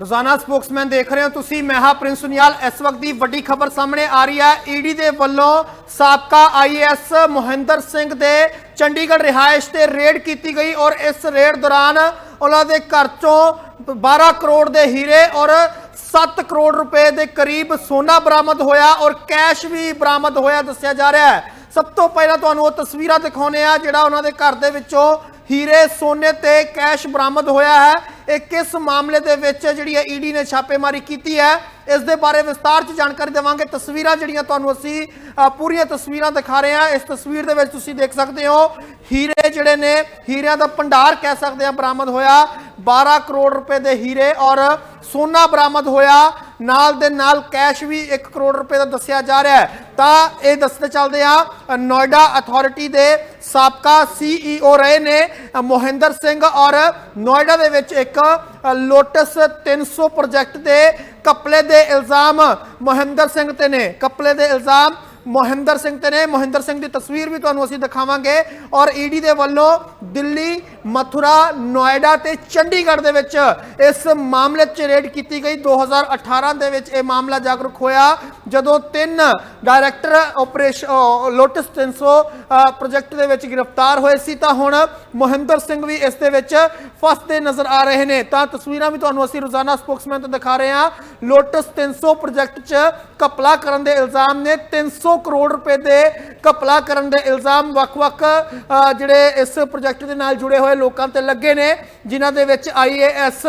ਰੋਜ਼ਾਨਾ ਸਪੋਕਸਮੈਨ ਦੇਖ ਰਹੇ ਹੋ ਤੁਸੀਂ, ਮੈਂ ਹਾਂ ਪ੍ਰਿੰਸ ਸੁਨਿਆਲ। ਇਸ ਵਕਤ ਦੀ ਵੱਡੀ ਖਬਰ ਸਾਹਮਣੇ ਆ ਰਹੀ ਹੈ। ਈਡੀ ਦੇ ਵੱਲੋਂ ਸਾਬਕਾ ਆਈਐਸ ਮੋਹਿੰਦਰ ਸਿੰਘ ਦੇ ਚੰਡੀਗੜ੍ਹ ਰਿਹਾਇਸ਼ ਤੇ ਰੇਡ ਕੀਤੀ ਗਈ ਔਰ ਇਸ ਰੇਡ ਦੌਰਾਨ ਉਹਨਾਂ ਦੇ ਘਰ ਚੋਂ 12 ਕਰੋੜ ਦੇ ਹੀਰੇ ਔਰ 7 ਕਰੋੜ ਰੁਪਏ ਦੇ ਕਰੀਬ ਸੋਨਾ ਬਰਾਮਦ ਹੋਇਆ ਔਰ ਕੈਸ਼ ਵੀ ਬਰਾਮਦ ਹੋਇਆ ਦੱਸਿਆ ਜਾ ਰਿਹਾ ਹੈ। ਸਭ ਤੋਂ ਪਹਿਲਾਂ ਤੁਹਾਨੂੰ ਉਹ ਤਸਵੀਰਾਂ ਦਿਖਾਉਨੇ ਆ ਜਿਹੜਾ ਉਹਨਾਂ ਦੇ ਘਰ ਦੇ ਵਿੱਚੋਂ ਹੀਰੇ, ਸੋਨੇ ਤੇ ਕੈਸ਼ ਬਰਾਮਦ ਹੋਇਆ ਹੈ। ਇਹ ਕਿਸ ਮਾਮਲੇ ਦੇ ਵਿੱਚ ਜਿਹੜੀ ਹੈ ਈਡੀ ਨੇ ਛਾਪੇਮਾਰੀ ਕੀਤੀ ਹੈ? ਇਸ ਦੇ ਬਾਰੇ ਵਿਸਤਾਰ 'ਚ ਜਾਣਕਾਰੀ ਦੇਵਾਂਗੇ। ਤਸਵੀਰਾਂ ਜਿਹੜੀਆਂ ਤੁਹਾਨੂੰ ਅਸੀਂ ਪੂਰੀਆਂ ਤਸਵੀਰਾਂ ਦਿਖਾ ਰਹੇ ਹਾਂ। ਇਸ ਤਸਵੀਰ ਦੇ ਵਿੱਚ ਤੁਸੀਂ ਦੇਖ ਸਕਦੇ ਹੋ, ਹੀਰੇ ਜਿਹੜੇ ਨੇ, ਹੀਰਿਆਂ ਦਾ ਭੰਡਾਰ ਕਹਿ ਸਕਦੇ ਆ ਬਰਾਮਦ ਹੋਇਆ। 12 ਕਰੋੜ ਰੁਪਏ ਦੇ ਹੀਰੇ ਔਰ ਸੋਨਾ ਬਰਾਮਦ ਹੋਇਆ। ਨਾਲ ਦੇ ਨਾਲ ਕੈਸ਼ ਵੀ 1 ਕਰੋੜ ਰੁਪਏ ਦਾ ਦੱਸਿਆ ਜਾ ਰਿਹਾ ਹੈ। ਤਾਂ ਇਹ ਦੱਸਦੇ ਚੱਲਦੇ ਆ ਨੋਇਡਾ ਅਥਾਰਟੀ ਦੇ ਸਾਬਕਾ ਸੀਈਓ ਰਹੇ ਨੇ ਮੋਹਿੰਦਰ ਸਿੰਘ ਔਰ ਨੋਇਡਾ ਦੇ ਵਿੱਚ ਇੱਕ ਅ, ਲੋਟਸ 300 ਪ੍ਰੋਜੈਕਟ ਦੇ ਕਪਲੇ ਦੇ ਇਲਜ਼ਾਮ ਮੋਹਿੰਦਰ ਸਿੰਘ ਤੇ ਨੇ। ਕਪਲੇ ਦੇ ਇਲਜ਼ਾਮ ਮੋਹਿੰਦਰ ਸਿੰਘ ਤੇ ਨੇ। ਮੋਹਿੰਦਰ ਸਿੰਘ ਦੀ ਤਸਵੀਰ ਵੀ ਤੁਹਾਨੂੰ ਅਸੀਂ ਦਿਖਾਵਾਂਗੇ। ਔਰ ਈਡੀ ਦੇ ਵੱਲੋਂ ਦਿੱਲੀ, ਮਥੁਰਾ, ਨੋਇਡਾ ਤੇ ਚੰਡੀਗੜ੍ਹ ਦੇ ਵਿੱਚ ਇਸ ਮਾਮਲੇ 'ਚ ਰੇਡ ਕੀਤੀ ਗਈ। 2018 ਦੇ ਵਿੱਚ ਇਹ ਮਾਮਲਾ ਜਾਗਰੂਕ ਹੋਇਆ। ਜਦੋਂ ਤਿੰਨ ਡਾਇਰੈਕਟਰ ਆਪਰੇਸ਼ਨ ਲੋਟਸ 300 ਅ, ਪ੍ਰੋਜੈਕਟ ਦੇ ਵਿੱਚ ਗ੍ਰਿਫਤਾਰ ਹੋਏ ਸੀ। ਤਾਂ ਹੁਣ ਮੋਹਿੰਦਰ ਸਿੰਘ ਵੀ ਇਸ ਦੇ ਵਿੱਚ ਫਸਦੇ ਨਜ਼ਰ ਆ ਰਹੇ ਨੇ। ਤਾਂ ਤਸਵੀਰਾਂ ਵੀ ਤੁਹਾਨੂੰ ਅਸੀਂ ਰੋਜ਼ਾਨਾ ਸਪੋਕਸਮੈਨ ਤੋਂ ਦਿਖਾ ਰਹੇ ਹਾਂ। ਲੋਟਸ 300 ਪ੍ਰੋਜੈਕਟ 'ਚ ਕਪਲਾ ਕਰਨ ਦੇ ਇਲਜ਼ਾਮ ਨੇ। 300 ਕਰੋੜ ਰੁਪਏ ਦੇ ਘਪਲਾ ਕਰਨ ਦੇ ਇਲਜ਼ਾਮ ਵੱਖ-ਵੱਖ ਜਿਹੜੇ ਇਸ ਪ੍ਰੋਜੈਕਟ ਦੇ ਨਾਲ ਜੁੜੇ ਹੋਏ ਲੋਕਾਂ ਤੇ ਲੱਗੇ ਨੇ, ਜਿਨ੍ਹਾਂ ਦੇ ਵਿੱਚ ਆਈਏਐਸ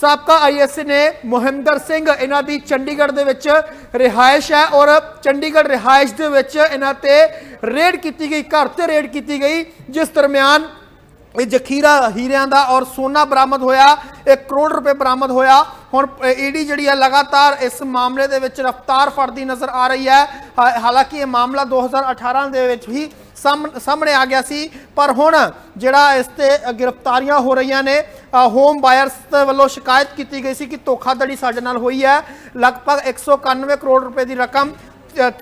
ਸਾਬਕਾ ਆਈਐਸ ਨੇ ਮੋਹਿੰਦਰ ਸਿੰਘ, ਇਹਨਾਂ ਦੀ ਚੰਡੀਗੜ੍ਹ ਦੇ ਵਿੱਚ ਰਿਹਾਇਸ਼ ਹੈ ਔਰ ਚੰਡੀਗੜ੍ਹ ਰਿਹਾਇਸ਼ ਦੇ ਵਿੱਚ ਇਹਨਾਂ ਤੇ ਰੇਡ ਕੀਤੀ ਗਈ, ਘਰ ਤੇ ਰੇਡ ਕੀਤੀ ਗਈ, ਜਿਸ ਦਰਮਿਆਨ ਇਹ ਜ਼ਖੀਰਾ ਹੀਰਿਆਂ ਦਾ ਔਰ ਸੋਨਾ ਬਰਾਮਦ ਹੋਇਆ 1 ਕਰੋੜ ਰੁਪਏ ਬਰਾਮਦ ਹੋਇਆ। ਹੁਣ ਈਡੀ ਜਿਹੜੀ ਹੈ ਲਗਾਤਾਰ ਇਸ ਮਾਮਲੇ ਦੇ ਵਿੱਚ ਰਫਤਾਰ ਫੜਦੀ ਨਜ਼ਰ ਆ ਰਹੀ ਹੈ। ਹਾਲਾਂਕਿ ਇਹ ਮਾਮਲਾ 2018 ਦੇ ਵਿੱਚ ਵੀ ਸਾਹਮ- ਸਾਹਮਣੇ ਆ ਗਿਆ ਸੀ, ਪਰ ਹੁਣ ਜਿਹੜਾ ਇਸ ਤੇ ਗ੍ਰਿਫਤਾਰੀਆਂ ਹੋ ਰਹੀਆਂ ਨੇ ਹੋਮ ਬਾਇਰਸ ਵੱਲੋਂ ਸ਼ਿਕਾਇਤ ਕੀਤੀ ਗਈ ਸੀ ਕਿ ਧੋਖਾਧੜੀ ਸਾਡੇ ਨਾਲ ਹੋਈ ਹੈ। ਲਗਭਗ 191 ਕਰੋੜ ਰੁਪਏ ਦੀ ਰਕਮ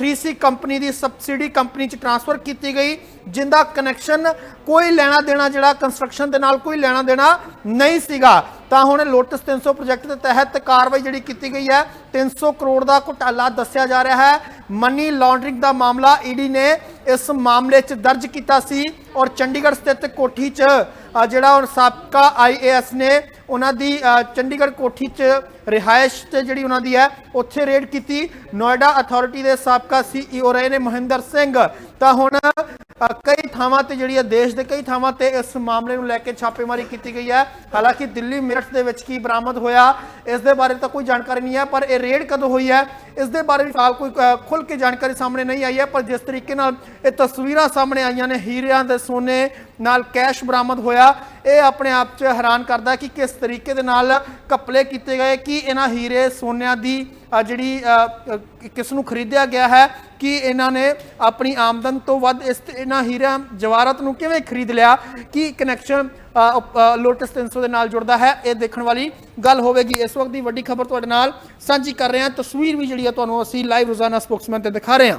3C ਕੰਪਨੀ ਦੀ ਸਬਸਿਡੀ ਕੰਪਨੀ ਚ ਟ੍ਰਾਂਸਫਰ ਕੀਤੀ ਗਈ, ਜਿੰਦਾ ਕਨੈਕਸ਼ਨ ਕੋਈ ਲੈਣਾ ਦੇਣਾ ਜਿਹੜਾ ਕੰਸਟਰਕਸ਼ਨ ਦੇ ਨਾਲ ਕੋਈ ਲੈਣਾ ਦੇਣਾ ਨਹੀਂ ਸੀਗਾ। ਤਾਂ ਹੁਣ ਲੋਟਸ 300 ਪ੍ਰੋਜੈਕਟ ਦੇ ਤਹਿਤ ਕਾਰਵਾਈ ਜਿਹੜੀ ਕੀਤੀ ਗਈ ਹੈ 300 ਕਰੋੜ ਦਾ ਘੁਟਾਲਾ ਦੱਸਿਆ ਜਾ ਰਿਹਾ ਹੈ। ਮਨੀ ਲਾਂਡਰਿੰਗ ਦਾ ਮਾਮਲਾ ਈਡੀ ਨੇ ਇਸ ਮਾਮਲੇ 'ਚ ਦਰਜ ਕੀਤਾ ਸੀ ਔਰ ਚੰਡੀਗੜ੍ਹ ਸਥਿਤ ਕੋਠੀ 'ਚ ਜਿਹੜਾ ਹੁਣ ਸਾਬਕਾ ਆਈਏਐਸ ਨੇ ਉਹਨਾਂ ਦੀ ਚੰਡੀਗੜ੍ਹ ਕੋਠੀ 'ਚ ਰਿਹਾਇਸ਼ ਤੇ ਜਿਹੜੀ ਉਹਨਾਂ ਦੀ ਹੈ ਉੱਥੇ ਰੇਡ ਕੀਤੀ। ਨੋਇਡਾ ਅਥਾਰਟੀ ਦੇ ਸਾਬਕਾ ਸੀਈਓ ਰਹੇ ਨੇ ਮਹਿੰਦਰ ਸਿੰਘ। ਤਾਂ ਹੁਣ ਕਈ ਥਾਵਾਂ ਤੇ ਜਿਹੜੀ ਹੈ ਦੇਸ਼ ਦੇ ਕਈ ਥਾਵਾਂ ਤੇ ਇਸ ਮਾਮਲੇ ਨੂੰ ਲੈ ਕੇ ਛਾਪੇਮਾਰੀ ਕੀਤੀ ਗਈ ਹੈ। ਹਾਲਾਂਕਿ ਦਿੱਲੀ ਮੇਰਠ ਦੇ ਵਿੱਚ ਕੀ ਬਰਾਮਦ ਹੋਇਆ ਇਸ ਦੇ ਬਾਰੇ ਤਾਂ ਕੋਈ ਜਾਣਕਾਰੀ ਨਹੀਂ ਹੈ ਪਰ ਇਹ ਰੇਡ ਕਦੋਂ ਹੋਈ ਹੈ ਇਸ ਦੇ ਬਾਰੇ ਵੀ ਫਿਲਹਾਲ ਕੋਈ ਅ, ਖੁੱਲ ਕੇ ਜਾਣਕਾਰੀ ਸਾਹਮਣੇ ਨਹੀਂ ਆਈ ਹੈ ਪਰ ਜਿਸ ਤਰੀਕੇ ਨਾਲ ਇਹ ਤਸਵੀਰਾਂ ਸਾਹਮਣੇ ਆਈਆਂ ਨੇ ਹੀਰਿਆਂ ਦੇ ਸੋਨੇ ਨਾਲ ਕੈਸ਼ ਬਰਾਮਦ ਹੋਇਆ ਇਹ ਆਪਣੇ ਆਪ 'ਚ ਹੈਰਾਨ ਕਰਦਾ ਕਿ ਕਿਸ ਤਰੀਕੇ ਦੇ ਨਾਲ ਕਪਲੇ ਕੀਤੇ ਗਏ ਕਿ ਇਹਨਾਂ ਹੀਰੇ ਸੋਨਿਆਂ ਦੀ ਜਿਹੜੀ ਅ, ਕਿਸ ਨੂੰ ਖਰੀਦਿਆ ਗਿਆ ਹੈ ਕਿ ਇਹਨਾਂ ਨੇ ਆਪਣੀ ਆਮਦਨ ਤੋਂ ਵੱਧ ਇਸ ਇਹਨਾਂ ਹੀਰਿਆਂ ਜਵਾਰਤ ਨੂੰ ਕਿਵੇਂ ਖਰੀਦ ਲਿਆ ਕੀ ਕਨੈਕਸ਼ਨ ਲੋਟਸ 300 ਦੇ ਨਾਲ ਜੁੜਦਾ ਹੈ ਇਹ ਦੇਖਣ ਵਾਲੀ ਗੱਲ ਹੋਵੇਗੀ। ਇਸ ਵਕਤ ਦੀ ਵੱਡੀ ਖਬਰ ਤੁਹਾਡੇ ਨਾਲ ਸਾਂਝੀ ਕਰ ਰਹੇ ਹਾਂ। ਤਸਵੀਰ ਵੀ ਜਿਹੜੀ ਆ ਤੁਹਾਨੂੰ ਅਸੀਂ ਲਾਈਵ ਰੋਜ਼ਾਨਾ ਸਪੋਕਸਮੈਨ ਤੇ ਦਿਖਾ ਰਹੇ ਹਾਂ।